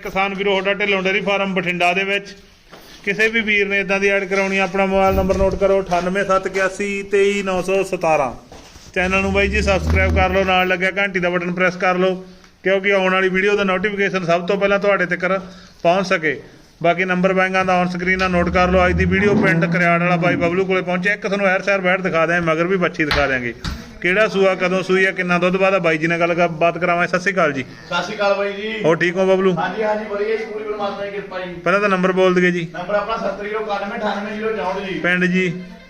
ਕਿਸਾਨ ਵੀਰੋ, ਤੁਹਾਡਾ ਢਿੱਲੋਂ ਡੇਰੀ ਫਾਰਮ ਬਠਿੰਡਾ ਦੇ ਵਿੱਚ। ਕਿਸੇ ਵੀ ਵੀਰ ਨੇ ਇਦਾਂ ਦੀ ਐਡ ਕਰਾਉਣੀ ਆਪਣਾ ਮੋਬਾਈਲ ਨੰਬਰ ਨੋਟ ਕਰੋ 9871823917 ਚੈਨਲ ਨੂੰ ਬਾਈ ਜੀ ਸਬਸਕ੍ਰਾਈਬ ਕਰ ਲਓ, ਨਾਲ ਲੱਗਿਆ ਘੰਟੀ ਦਾ ਬਟਨ ਪ੍ਰੈਸ ਕਰ ਲਓ, ਕਿਉਂਕਿ ਆਉਣ ਵਾਲੀ ਵੀਡੀਓ ਦਾ ਨੋਟੀਫਿਕੇਸ਼ਨ ਸਭ ਤੋਂ ਪਹਿਲਾਂ ਤੁਹਾਡੇ ਤੱਕ ਪਹੁੰਚ ਸਕੇ। ਬਾਕੀ ਨੰਬਰ ਬੈਂਕਾਂ ਦਾ ਔਨ ਸਕਰੀਨ ਆ, ਨੋਟ ਕਰ ਲਓ। ਅੱਜ ਦੀ ਵੀਡੀਓ ਪਿੰਡ ਕਰਿਆੜ ਵਾਲਾ ਬਾਈ ਬਬਲੂ ਕੋਲੇ ਪਹੁੰਚਿਆ। ਇੱਕ ਤੁਹਾਨੂੰ ਐਰ ਸੈਰ ਬੈਠ ਦਿਖਾ ਦਿਆਂ, ਮਗਰ ਵੀ ਬੱਚੀ ਦਿਖਾ ਦਿਆਂਗੇ। ਕਿਹੜਾ ਸੂਆ ਕਦੋਂ ਸੂਈ ਆ ਕਿੰਨਾ ਦੁੱਧ ਬਾਅਦ ਬਾਈ ਜੀ ਨਾਲ ਗੱਲ ਬਾਤ ਕਰਾਵਾਂ ਸਤਿ ਸ਼੍ਰੀ ਅਕਾਲ ਜੀ। ਸਤਿ ਸ਼੍ਰੀ ਅਕਾਲ ਬਾਈ ਜੀ। ਹੋਰ ਠੀਕ ਹੋ ਬਬਲੂ? ਹਾਂਜੀ ਹਾਂਜੀ ਵਧੀਆ ਜੀ। ਪੂਰੀ ਪਰਮਾਤਮਾ ਦੀ ਕਿਰਪਾ ਜੀ। ਪਹਿਲਾਂ ਤਾਂ ਨੰਬਰ ਬੋਲ ਦਈਏ ਜੀ। ਨੰਬਰ ਆਪਣਾ 7091988064 ਜੀ। ਪਿੰਡ ਜੀ।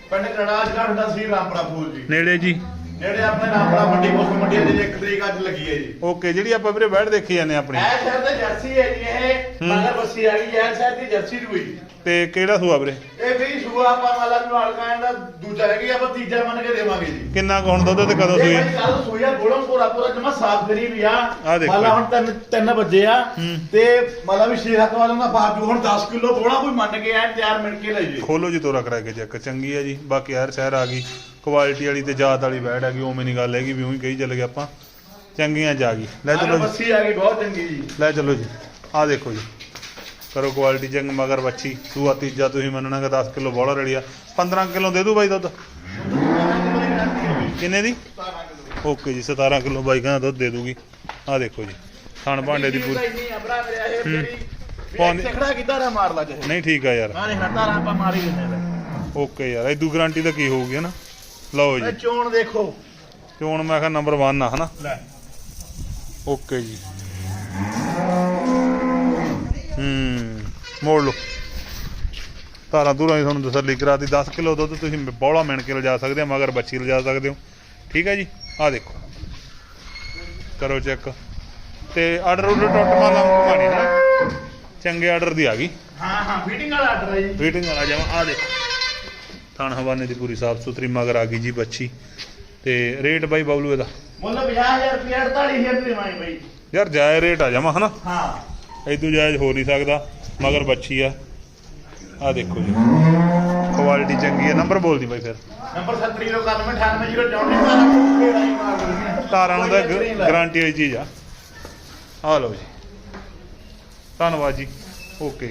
ਪਿੰਡ ਕੜਾ ਜ਼ਿਲ੍ਹਾ ਤੁਹਾਡਾ ਸੀ ਰਾਮਪੁਰਾ ਫੂਲ ਜੀ। ਨੇੜੇ ਜੀ। ਜਿਹੜੇ ਆਪਣੇ ਰਾਮਪੁਰਾ ਮੰਡੀ ਮੁਸਲ ਮੰਡੀ ਦੇ ਇੱਕ ਤਰੀਕ ਅੱਜ ਲੱਗੀ ਹੈ ਜੀ। ਓਕੇ ਜਿਹੜੀ ਆਪਾਂ ਵੀਰੇ ਬੈਠ ਦੇਖੀ ਜਾਂਦੇ ਆਪਣੀ। ਇਹ ਸ਼ਹਿਰ ਦੇ ਜਰਸੀ ਹੈ ਜੀ ਇਹ ਹੂੰ। ਮਗਰ ਬੱਸੀ ਆ ਗਈ ਸ਼ਹਿਰ ਦੀ ਜਰਸੀ ਹੋਈ ਤੇ ਕਿਹੜਾ ਸੂਆ ਵੀਰੇ? ਇਹ ਵੀ ਸੂਆ ਆਪਾਂ ਵਾਲਾ ਵੀ ਵਾਲਕਾਂ ਦਾ ਦੂਜਾ ਰਹਿ ਗਿਆ ਆਪਾਂ ਤੀਜਾ ਮੰਨ ਕੇ ਦੇਵਾਂਗੇ ਜੀ। ਕਿੰਨਾ ਕੁ ਹੁਣ ਦੁੱਧ ਤੇ ਕਦੋਂ ਇਹ ਸੂਈ ਭਾਈ ਕੱਲ ਸੂਇਆ ਗੋਲਮ ਪੂਰਾ ਪੂਰਾ ਜਮਾ ਸਾਫ਼ ਕਰੀ ਵੀ ਆ। ਆਹ ਦੇਖੋ ਮਾਲਾ। ਹੁਣ ਤਿੰਨ ਤਿੰਨ ਵੱਜੇ ਆ। ਤੇ ਮਾਲਾ ਵੀ ਸ਼ੇਰ ਹੱਕ ਵਾਲਿਆਂ ਦਾ ਬਾਜੂ ਹੁਣ 10 ਕਿਲੋ ਬੋਲਾ ਕੋਈ ਮੰਨ ਕੇ ਐ ਤਿਆਰ ਮਿਲ ਕੇ ਲੈ ਜੀ। ਖੋਲੋ ਜੀ ਤੋਰਾ ਕਰਾ ਕੇ ਚੈੱਕ ਚੰਗੀ ਹੈ ਜੀ। ਬਾਕੀ ਯਾਰ ਸ਼ਹਿਰ ਆ ਗਈ। ਕੁਆਲਿਟੀ ਵਾਲੀ ਤੇ ਜਾਤ ਵਾਲੀ ਬੈਠ ਹੈਗੀ ਉਵੇਂ ਨਹੀਂ ਗੱਲ ਹੈਗੀ ਵੀ ਉਹੀ ਕਹੀ ਚੱਲ ਗਏ ਆਪਾਂ। ਚੰਗੀਆਂ ਜਾ ਗਈ। ਲੈ ਚਲੋ ਜੀ। ਬੱਸੀ ਆ ਗਈ ਬਹੁਤ ਚੰਗੀ ਜੀ। ਲੈ ਚਲੋ ਜੀ। ਆਹ ਦੇਖੋ ਜੀ। ਕਰੋ ਕੁਆਲਿਟੀ ਚੰਗ ਮਗਰ ਬੱਚੀ ਸੂਆ ਤੀਜਾ ਤੁਸੀਂ ਮੰਨਣਾ ਕਿ 10 ਕਿਲੋ ਬੋਲਾ ਰੜੀ ਆ। 15 ਕਿਲੋ ਦੇ ਦੂ ਬਾਈ ਦੁੱਧ। ਕਿੰਨੇ ਦੀ? ਓਕੇ ਜੀ 17 ਕਿਲੋ ਬਾਈ ਕਹਿੰਦਾ ਦੁੱਧ ਦੇ ਦੂਗੀ। ਆਹ ਦੇਖੋ ਜੀ ਥਣ ਭਾਂਡੇ ਦੀ ਪੂਰੀ। ਨਹੀਂ ਸਿਖੜਾ ਕਿਦਾਂ ਦਾ ਮਾਰ ਲਾ ਠੀਕ ਆ ਯਾਰ। ਮਾਰੇ ਹਟਾ ਰਾਂ ਆਪਾਂ ਮਾਰੀ ਦਿੰਦੇ ਨੇ ਓਕੇ ਯਾਰ ਇਦੂ ਗਾਰੰਟੀ ਤਾਂ ਕੀ ਹੋਊਗੀ ਹਨਾ? ਲਓ ਜੀ। ਚੋਣ ਦੇਖੋ। ਹੁਣ ਮੈਂ ਕਿਹਾ ਨੰਬਰ 1 ਆ ਹਨਾ? ਲੈ। ਓਕੇ ਜੀ। ਮੋੜ ਲਓ। ਧਾਰਾਂ ਧੂਰਾਂ ਦੀ ਤੁਹਾਨੂੰ ਤਸੱਲੀ ਕਰਾਤੀ 10 ਕਿਲੋ ਦੁੱਧ ਤੁਸੀਂ ਬੌਲਾ ਮਿਣ ਕੇ ਲਿਜਾ ਸਕਦੇ ਹੋ ਮਗਰ ਬੱਚੀ ਲਿਜਾ ਸਕਦੇ ਹੋ। ਠੀਕ ਹੈ ਜੀ? ਆਹ ਦੇਖੋ। ਕਰੋ ਚੈੱਕ। ਤੇ ਆਰਡਰ ਉਡਰ ਟੁੱਟ ਮਾਲਾ ਕਮਾਣੀ ਹੈ ਚੰਗੇ ਆਰਡਰ ਦੀ ਆ ਗਈ। ਹਾਂ ਹਾਂ ਫੀਟਿੰਗ ਵਾਲਾ ਆਰਡਰ ਹੈ ਜੀ। ਫੀਟਿੰਗ ਵਾਲਾ ਜਾਵਾ ਆਹ ਦੇਖੋ। ਥਾਣ ਹਵਾਨੇ ਦੀ ਪੂਰੀ ਸਾਫ਼ ਸੁਥਰੀ ਮਗਰ ਆ ਗਈ ਜੀ ਬੱਚੀ। ਤੇ ਰੇਟ ਬਾਈ ਬਬਲੂ ਇਹਦਾ। ਮੁੱਲ 50000 ਰੁਪਏ 48000 ਰੁਪਏ ਮਾਈ ਬਾਈ। ਯਾਰ ਜਾਇ ਰੇਟ ਆ ਜਾਵਾ ਹਨਾ? ਹਾਂ। ਇਦੋਂ ਜਾਇਜ਼ ਹੋ ਨਹੀਂ ਸਕਦਾ ਮਗਰ ਬੱਚੀ ਆ। ਆ ਦੇਖੋ ਜੀ। ਕੁਆਲਿਟੀ ਚੰਗੀ ਹੈ ਨੰਬਰ ਬੋਲ ਦੀ ਬਾਈ ਫਿਰ। ਨੰਬਰ 7091988094 ਤਾਰਾਂ ਨੂੰ ਤਾਂ ਗਾਰੰਟੀ ਵਾਲੀ ਚੀਜ਼ ਆ। ਆ ਲਓ ਜੀ। ਧੰਨਵਾਦ ਜੀ। ਓਕੇ